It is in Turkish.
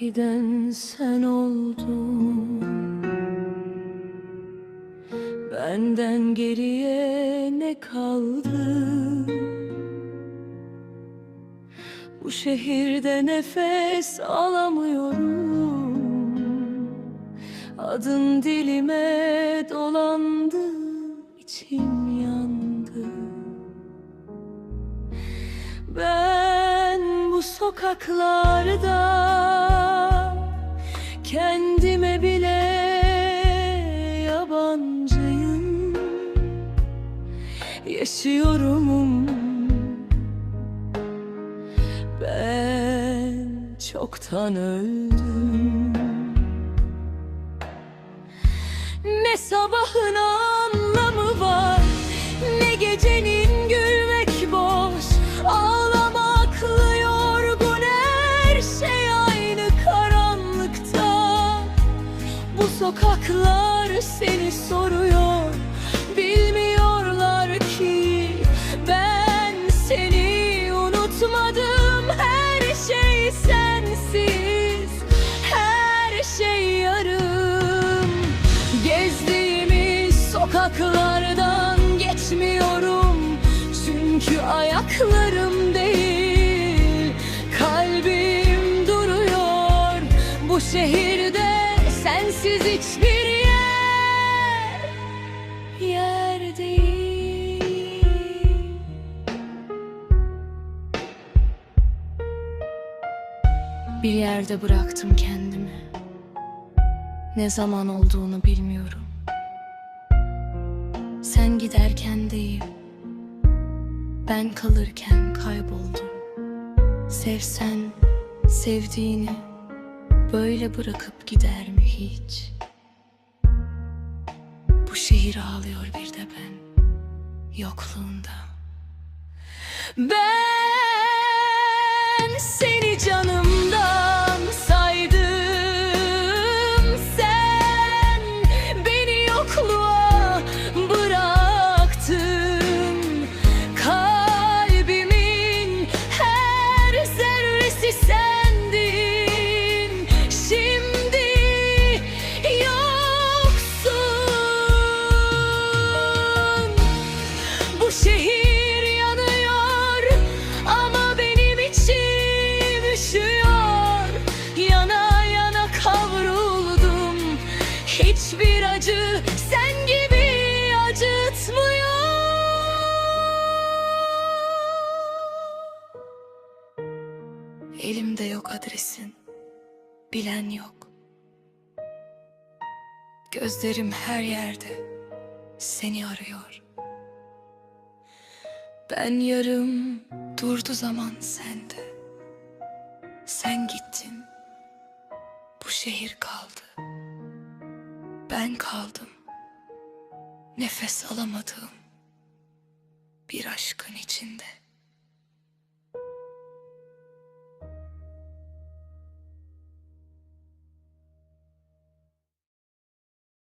Giden sen oldun. Benden geriye ne kaldı? Bu şehirde nefes alamıyorum. Adın dilime dolandı içim yandı. Ben bu sokaklarda Kendime bile yabancıyım. Yaşıyorum Ben çoktan öldüm. Ne sabahın anlamı var Ne gecenin seni soruyor. Bilmiyorlar ki ben seni unutmadım. Her şey sensiz Her şey yarım. Gezdiğimiz sokaklardan geçmiyorum. Çünkü ayaklarım değil Kalbim duruyor. Bu şehirde sensiz hiçbir Bir yerde bıraktım kendimi ne zaman olduğunu bilmiyorum. Sen giderken değil, ben kalırken kayboldum. Sevsen sevdiğini böyle bırakıp gider mi hiç? Bu şehir ağlıyor bir de ben yokluğunda. Ben seni Elimde yok adresin. Bilen yok. Gözlerim her yerde Seni arıyor. Ben yarım durdu zaman sende. Sen gittin Bu şehir kaldı. Ben kaldım Nefes alamadığım Bir aşkın içinde